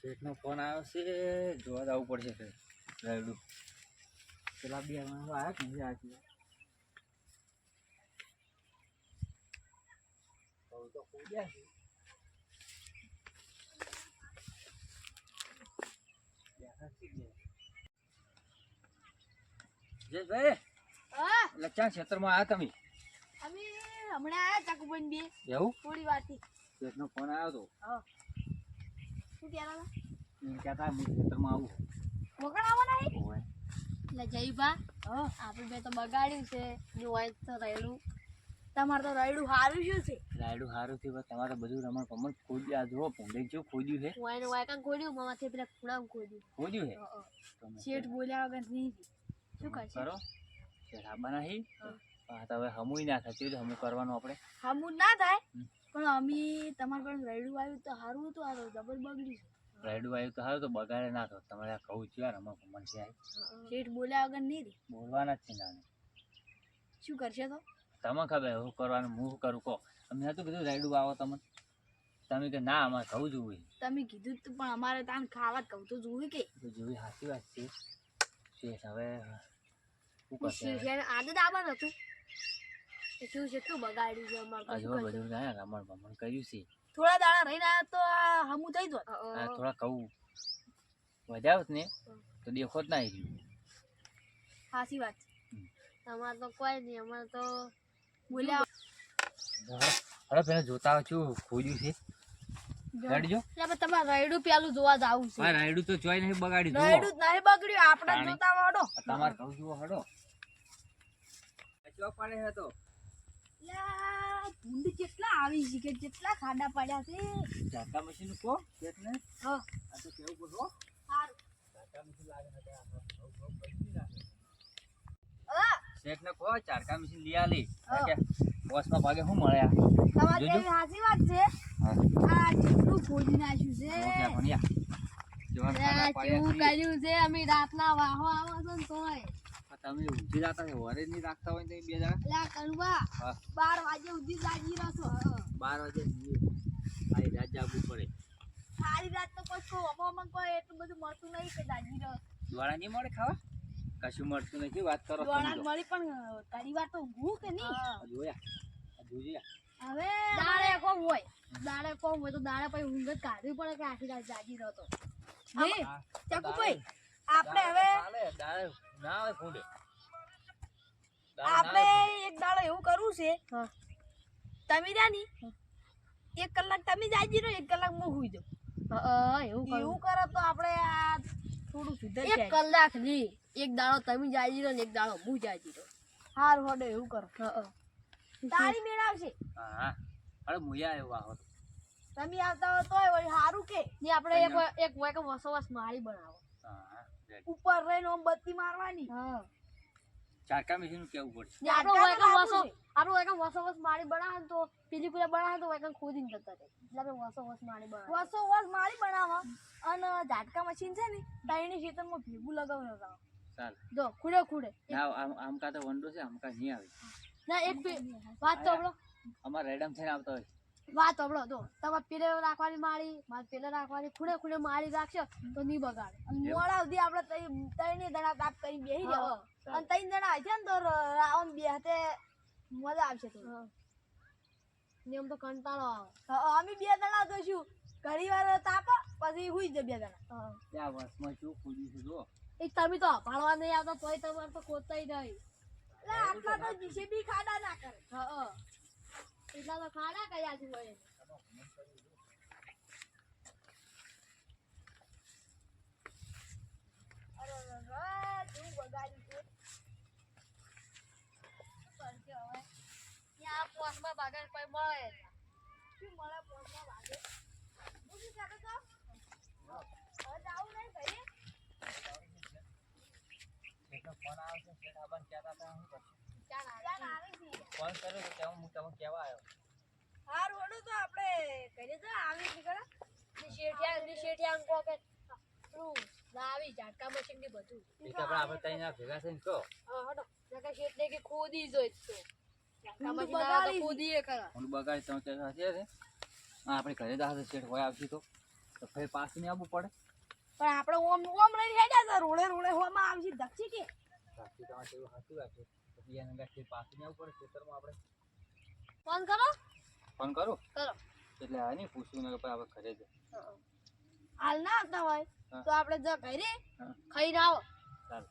શેઠનો phone આવ્યો છે જોવા જવું પડશે કે રાયડું. પેલા બે આવ્યા કે નહીં આવી તો કૂદ્યા છે. હા. એટલે ક્યાં ક્ષેત્રમાં આવ્યા તમે? અમે હમણાં આયા ચાકુબન બે એવું? થોડી વારથી. ફોન આવ્યો શું હતા તો એમ કહેતા હું ક્ષેત્રમાં આવું. વગર આવવાના હે એટલે જયભા આપણે બે તો બગાડ્યું છે. જોવાય તો રહેલું. તમારે તો રાયડું સારું શું છે? રાયડું સારું થયું પણ તમારે બધું રમણ પમણ ખોદ્યું. આ જુઓ ભૂંડે જેવું ખોદ્યું છે. વાયને વાય કાંઈ ખોદ્યું મામાથી પેલા ખૂણામાં ખોદ્યું ખોદ્યું છે? શેઠ બોલ્યા વગર નહીં શું કરશે? કરો. નહીં હા. તો હવે હમુય ના થાય. હોય તો હમું કરવાનું આપણે? હમું ના થાય? પણ અમે તમારે પણ રાયડું આવ્યું તો સારું હતું. આ જબર બગડ્યું રાયડું આવ્યું તો સારું તો બગાડે ના થો તમારે આ કહું છું યાર રમણ પમણ છે. શેઠ બોલ્યા વગર નહીં રે. બોલવાના જ છે નાને શું કરશે તો? તમે ખબર હું કરવાનું હું કરું કહો. અમે હતું કીધું રાયડું આવો તમે તમે કે ના અમારે કહું જોવું તમે કીધું તો પણ અમારે તાન ખાવા કહું તો જોયું કે? જોવી સાચી વાત છે. શેઠ હવે શું કરશે? આદત આવવાનું હતું. શું છે? શું બગાડ્યું છે અમારે આ જો બધું જાય રમણ પમણ કર્યું છે. થોડા દાડા રહીને આવ્યા તો આ હમું થઈ જોત. આ થોડા કહું. વધાવત ને? તો દેખો ના આવી સાચી વાત. હમ. તમારે તો કોઈ નહીં અમારે તો બોલ્યા હવે પેલા જોતા છું ખોજ્યું છે? કાઢજો એટલે આપણે રાયડું પેલું જોવા જવું છે. હા રાયડું તો જોઈ નહીં બગાડી રાયડું નહીં બગડ્યું આપણે જોતા કહું જુઓ હડો. પાડે ભૂંડ કેટલા આવી છે કે કેટલા ખાડા પડ્યા છે. ઝાટા મશીન કો શેઠ હા. આ તો કેવું બોલો? સારું ઝાટા મશીન લાગે છે કે આ બહુ કરી નહીં રાખે. હા. શેઠ ને કહો ચારકા મશીન લઈ આલી. કે બોસમાં ભાગે શું મળ્યા તમારે સાચી વાત છે? આ કેટલું ખોદી નાખ્યું છે. ભણ્યા. કેવું. કર્યું છે અમે રાતના વાહો આવો છો ને તોય. તમે ઉધી રાખતા હોય વરે નહીં રાખતા હોય તો બે જણા? લા આ બાર વાગે ઉધી જાગી રહો છો બાર વાગે આઈ રાત જાગવું પડે. સારી રાત તો કોઈ કોઈ હવામાં કોઈ એટલું બધું મળતું નહીં કે જાગી રહો. દોડા નહીં મળે ખાવા? કશું મળતું નથી વાત કરો તો. મળી પણ તારી વાત તો ઊંઘું કે નહીં? જોયા જોયા. હવે દાડે કોમ હોય. દાડે કોમ હોય તો દાડે પછી ઊંઘ જ કાઢવી પડે કે આખી રાત જાગી રહો તો. ચકુ ભાઈ આપણે હવે દાડે દાડે ના હોય ફૂંડે આપણે એક દાડો એવું કરવું છે. તમે રહ્યા ની એક કલાક તમે જાય રહો એક કલાક હું હુઈ જાઉં. એવું એવું કરો તો આપણે આ થોડું સુધર એક કલાકની એક દાડો તમે જાગી રહો ને એક દાડો હું જાગી રહો. હારું હોડે એવું કરો. તારી મેળાવશે. હા. હા અરે મુયા એવું આવો તમે આવતા હો તોય વળી હારું કે. ને આપણે એક વસો વસ મારી બનાવો. ઉપર રહીને ઓમ બત્તી મારવાની. હા. ચારકા મશીન કેવું પડશે? ને આપણો હોય કે વસો આપણો હોય કે વસો વસ માળી બનાવે તો પેલી પેલા બનાવે તો હોય કે ખોદીને જતા રહે. એટલે આપણે વસો વસ મારી બનાવે વસો વસ મારી બનાવવા અને ઝાટકા મશીન છે ને તાઈની ખેતરમાં ભેગું લગાવવાનું ચાલ જો ખુડે ખુડે. ના આમ આમ કા તો વંડો છે આમ કા નહીં આવે. ના એક વાત તો આપણો અમાર રેડમ થઈને આવતો હોય. વાત આપણો જો તમારે પેલે રાખવાની માળી મારે પેલે રાખવાની ખૂણે ખૂણે માળી રાખશો તો નહીં બગાડે. મોડા સુધી આપણે ત્રણ દડા બાપ કરી બેહી જાવ અને ત્રણ જણા છે ને તો રાવણ બે હાથે મજા આવશે થોડી નિયમ તો કંટાળો આવે. અમે બે જણા જોઈશું. ઘણી વાર તાપો પછી હુઈ જાય બે જણા. ત્યાં વર્ષમાં શું ખોદ્યું છે જો? એ તમે તો ભાળવા નહીં આવતા તોય તમારે તો કોતાય નહીં એટલે આટલા તો જીસીબી ખાડા ના કરે. હા એટલા તો ખાડા કયા છે હોય અરે અરે અરે, કેવું પોસમાં કોઈ મળે. શું મળે પોસમાં ભાગે હું શું કહેતો તો હવે જાવું નહીં ભાઈ. ફોન છે આપણને કહેતા હતા? ફોન કર્યો તો કેવું હું તમે કહેવા આવ્યો. હારું તો આપણે ઘરે તો આવી નીકળે. ને શેઠિયા ને શેઠિયા કો કે પેલું લાવી ઝાટકા મશીન ને બધું આપણે આપણે ત્રણ જણા ભેગા થઈને કહો. હા હડો નકર શેઠને કે ખોદી જોઈ તો. આપણે ઘરે શેઠ હોય આવશે તો. તો ફેર પાસ નહીં આવવું પડે. પણ આપણે ઓમ ઓમ લઈને હેડ્યા છે રોડે રોડે હોમાં આવશે દક્ષી કે? સાચી તમારે તેવું સાચું રાખે તો બીજાને ગાંઠ ફેર પાસ નહીં આવવું પડે ખેતરમાં આપણે. ફોન કરો. ફોન કરો? કરો. એટલે આ નહીં પૂછવું ને કે આપણે ઘરે જ. હાલ ના આવતા હોય તો આપણે જ ઘરે. ખાઈને આવો ચાલ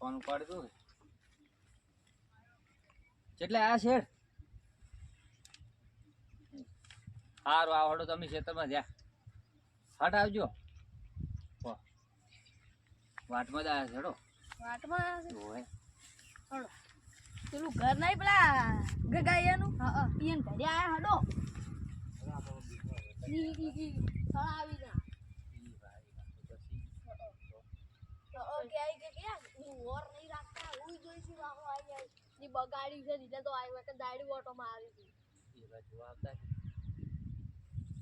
ફોન ઉપાડી દઉં કેટલે આ શેર સારું આવડો તમે ખેતરમાં જ્યાં હટ આવજો વાટમાં જ આવ્યા છેડો વાટમાં આવ્યા પેલું ઘર નહીં પેલા ગગાઈયાનું હા ઘરે આયા હડો આવી ના તો ઓ કે આઈ કે કે હું ઓર નહીં રાખતા હું જોઈશું આવો આઈ આઈ ની બગાડી છે નીચે તો આવી વખત દાડી ઓટો મારી હતી. એ બાજુ આવતા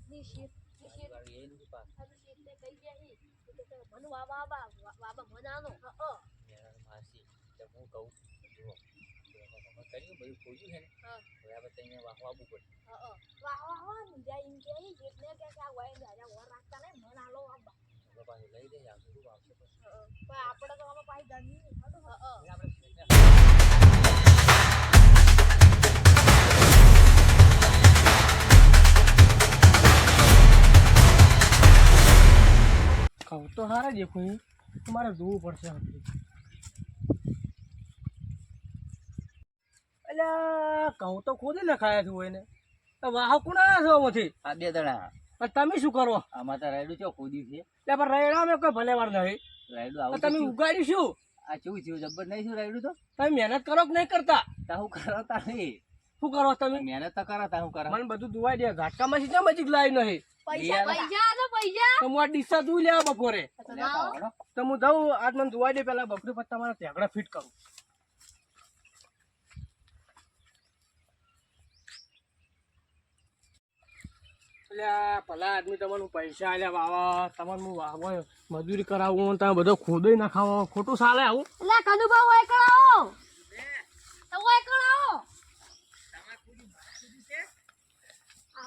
ની શીતની શીત ગાડી એ નથી પાસ આ તો શીતને કહી ગયા હી. કે કે વાબા વાબા વાબા મનાનો હા મેરા માસી. એટલે હું કહું તો કર્યું બધું ખોજ્યું છે ને. હા. હવે આપણે ત્યાં વાહવા આવવું પડે. હા વાહ વાહ વાહ મુજા કે હી. જેટલે કે કે આ વય દાડા ઓર રાખતા ને મન આલો વાબા આપણે પાછું લઈ દઈએ આવશે શું પછી પણ આપણે તો આમાં નહીં હા આપણે કહું તો હારે દેખું કોઈ તમારે જોવું પડશે અલ્યા કહું તો ખુદ લખાયા છું હોય ને તો વાહ કુણા છો આમાંથી? આ બે દડા પણ તમે શું કરો? આમાં તો રાયડું ચો ખુદી છે? એટલે પણ રાયડા મેં કોઈ ભલે વાર નહીં. રાયડું આવું તમે ઉગાડ્યું શું? આ કેવું થયું? જબ્બર નહીં થયું રાયડું તો? તમે મહેનત કરો કે નહીં કરતા? તા હું કરાવતા નહીં. શું કરો તમે? મહેનત તો કરાતા હું કરા મને બધું દુવાઈ દે. ઘાટકામાં સીધા મજીક લાવી નહીં. પૈસા. પૈસા તો પૈસા. તો હું ડીસા દૂધ લેવા બપોરે. તો હું જાઉં આજ મને દુવાઈ દે પેલા બકરી પત્તા મારા ટેકડા ફિટ કરું. ભલા આદમી તમને પૈસા આલ્યા વાવા. તમને હું વાવો મજૂરી કરાવું તમે બધો ખોદોય ના ખાવો ખોટું ચાલે આવું. એટલે કનુભા ઓય કણાવો ઓય કણાવો આ તો હાલ એટલે આપણા લીધે ઈ એમાં બચી ગયું છે આપણે વાહ વાહ વાહ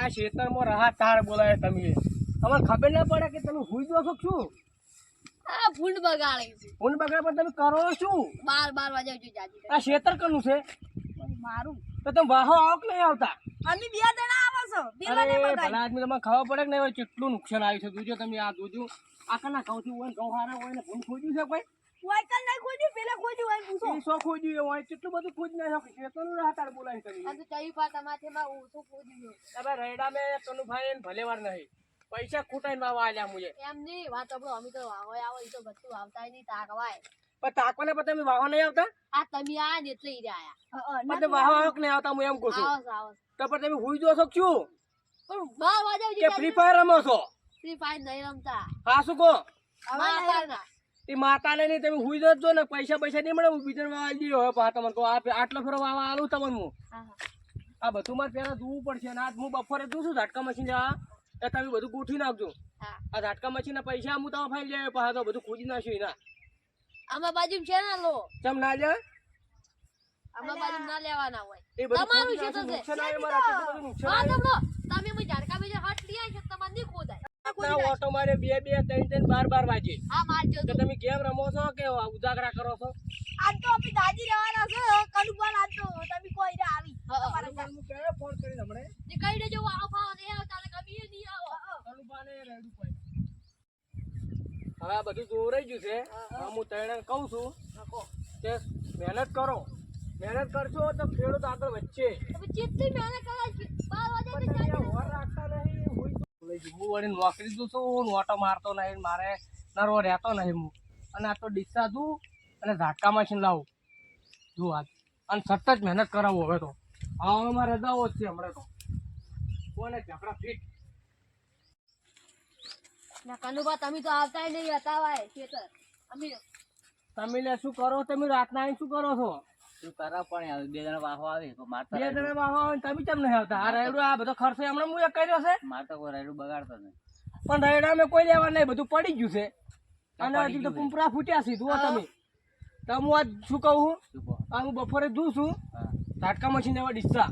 આ ખેતરમાં રહા તાર બોલાય તમે. તમારે ખબર ના પડે કે તમે હુઈ દો છો શું? આ ફૂંડ બગાડે છે. બગડે પણ તમે કરો શું? બાર બાર વાગે આવજો જાજી. આ ખેતર કનું છે? મારું. તો તમે વાહો આવો કે નહીં આવતા? અમે બે જણા આવો છો. ભલા આદમી તમને ખબર પડે કે નહીં કેટલું નુકસાન આવ્યું છે? જોજો તમે આ જોજો. આખા કના ઘઉં છું હોય ને ઘઉં હારા હોય ને ભૂલ ખોજ્યું છે કોઈ? ઓય કલ ખોજ્યું પેલા ખોજ્યું હોય પૂછો. ઈ સો ખોદ્યું હોય કેટલું બધું ખોદ ના શકે ખેતરનું રાહ તાર બોલાય તમે આ તો ચઈ પા તમાથે માં ઓછું ખોજ્યું તમે રૈડા મેં કનુભાઈ ને ભલે વાર નહીં. પૈસા ખૂટાઈને વાવા આલ્યા મુજે. એમ નહીં વાત આપણો અમે તો વાહોય આવો એ તો બધું આવતા નહીં તાકવાય પણ તાકવાને પણ તમે વાવા નહીં આવતા? આ તમે આ ને એટલે ઈ રહ્યા. વાવા નહીં આવતા હું એમ કહું છું. આવો આવો તો પણ તમે હુઈ જો છો કે શું? પણ બાર વાગે કે ફ્રી ફાયર રમો છો? ફ્રી ફાયર નહીં રમતા. હા શું કહો? માતાના. એ માતાને નહીં તમે હુઈ જજો ને પૈસા પૈસા નહીં મળે હું બીજા વાવા આવી હવે પા તમને આટલો ફેરો વાવા આલું તમને હું. આ બધું મારે પેલા જોવું પડશે અને આજ હું બપોરે જોઉં છું ઝાટકા મશીન જવા એ તમે બધું ગોઠવી નાખજો. આ ઝાટકા મશીન ના પૈસા હું તમે ફાઈ જાય પાછા તો બધું ખોજી નાખ્યું એના. આમાં બાજુ છે ના લો ચમ ના જાય આમાં બાજુ ના લેવાના હોય. તમારું છે તો. નુકસાન આવે મારા બધું નુકસાન આવે. તમે હું ઝાડકા બીજા હટ લઈ આવી છે તમારે નહીં ખોદાય ના ઓટો મારે બે બે ત્રણ ત્રણ બાર બાર વાગે. હા મારજો તો તમે ગેમ રમો છો કે ઉજાગરા કરો છો? આજ તો આપણે દાદી રહેવાના છે કનુભાઈ આજ તો તમે કોઈ રે આવી. હું ક્યારે ફોન કરી હમણે? જે કઈ દેજો આ ફાવ નહીં આવતા ને ગમી નહીં આવો. કનુભાને રેડું પડે. હવે આ બધું જોરાઈ ગયું છે. હું તને કહું છું કે મહેનત કરો. મહેનત કરશો તો ખેડૂત આગળ વધશે. જેટલી મહેનત કરે છે બાર વાગે તો પણ તમે જાજો. વર રાખતા નહીં, તો. હું વળી નોકરી છું હું નોટો મારતો નહીં મારે નરવો રહેતો નહીં હું. અને આ તો ડીસા છું અને ઝાટકા મશીન લાવું. જુઓ આજ અને સતત મહેનત કરાવું હવે તો. હા મારે રજાઓ જ છે હમણાં તો. કોને ઝઘડા ફીટ? ના કનુભા તમે તો આવતા નહીં હતા ભાઈ ખેતર. અમે તમે લે શું કરો? તમે રાતના શું કરો છો? તું કરાવ પણ આવે બે જણા વાહવા આવે તો મારતા બે જણા બાવા આવે તમે કેમ નહીં આવતા? આ રાયડું આ બધો ખર્ચો હમણાં હું એક કર્યો છે. મારતા કોઈ રાયડું બગાડતો નહીં. પણ રાયડા અમે કોઈ લેવા નહીં બધું પડી ગયું છે. અને હજી તો કુંપરા ફૂટ્યા છે જુઓ તમે. તો હું આજ શું કહું આ હું બપોરે જુ છું. તાટકા ઝાટકા મશીન એવા ડિસ્સા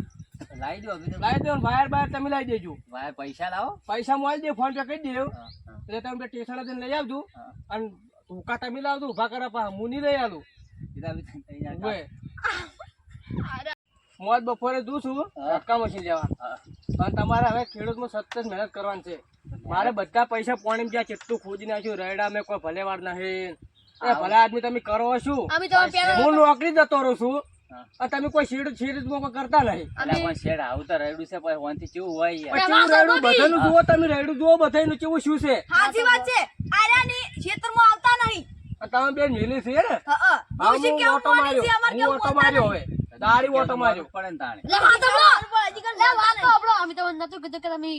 લાવી દો લાવી દો વાયર બાયર તમે લાવી દેજો. વાયર પૈસા લાવો? પૈસા મોબાઈલ દે ફોન પે કરી દેવ. એટલે તમે બે સ્ટેશન લઈ આવજો. અને ધોકા તમે લાવજો ઊભા કરા પા હું નહીં લઈ આલું. કીધા અભી તને તઈ જા ઉભે હું આજ બપોરે દઉં છું ધક્કા મશીન જવા પણ તમારે હવે ખેડૂતમાં સતત મહેનત કરવાની છે. મારે બધા પૈસા પાણી જ્યાં કેટલું ખોદી નાખ્યું રેડા મેં કોઈ ભલે વાર નહીં એ ભલે આદમી તમે કરો શું? અમે તમે પેલા હું નોકરી જતો રહું છું. તમે કોઈ શીડ શેડ કોઈ કરતા નહીં. અલ્યા પણ શેડ આવું તો રેડું છે પણ હોનથી કેવું હોય કેવું રેડું બધાનું જુઓ તમે રેડું જુઓ બધાનું કેવું શું છે? સાચી વાત છે. ખેતરમાં આવતા તમે બેન મિલી છે ને? હા, હા. ઓટો માર્યો. ઓટો માર્યો હવે. દાડી ઓટો માર્યો. પડે ને તાણે? લે વાત સાંભળો. લે વાત સાંભળો. અમે તમને નતું કીધું કે તમે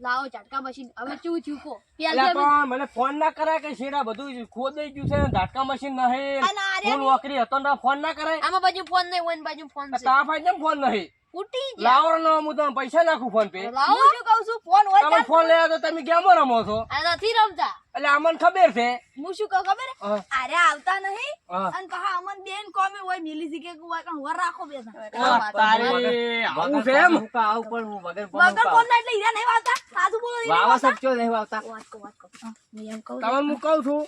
લાવો ઝાટકા મશીન. હવે ચૂ ચૂકો. પણ મને ફોન ના કરાય કે શેડા બધું ખોદાઈ ગયું છે. ઝાટકા મશીન નહીં. હું નોકરી હતો ને ફોન ના કરાય. આમાં બાજુ ફોન નહીં હોય ને બાજુ ફોન છે. તા ફાઈ કેમ ફોન નહીં? ઉટી જ લાવો ને હું તમને પૈસા નાખું ફોન પે. લાવો શું કહું છું? ફોન હોય તમે ફોન લેવા તો તમે કેમ રમો છો. આ નથી રમતા. એટલે અમને ખબર છે. હું શું કહું ખબર? અરે આવતા નહીં. અને પાછા અમન બેન કોમે હોય મિલી શીખે કે વર રાખો બે તારે આવું છે એમ? હું કા આવું પણ હું વગર વગર કોમ ના એટલે હીરા નહીં વાવતા? સાધુ બોલો વાવા શકજો નહીં વાવતા? વાત કો વાત કો હું એમ કહું તમને હું કહું છું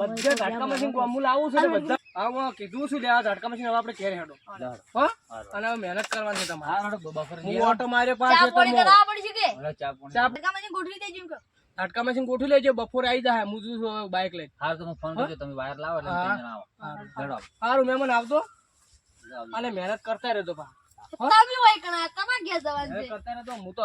બધા ઝાટકા મશીન હું લાવું છું બધા? હા હું કીધું છું લેવા ઝાટકા મશીન આપણે ઘેર હેડો. હા અને હવે મહેનત કરવાની છે તમારે. બફર હું ઓટો માર્યો ચા પાસે પાણી કરાવવા પડી છે કે? ચા પાણી. ચા મશીન ગોઠવી દેજો ઝાટકા મશીન ગોઠવી લેજો બપોરે આવી જાય હું જુ બાઇક લઈ હા તો હું? ફોન કરજો તમે વાયર લાવો એટલે તમે આવો. સારું મહેમાન આવતો. અને મહેનત કરતા રહેતો પા કરતા રહેતો હું તો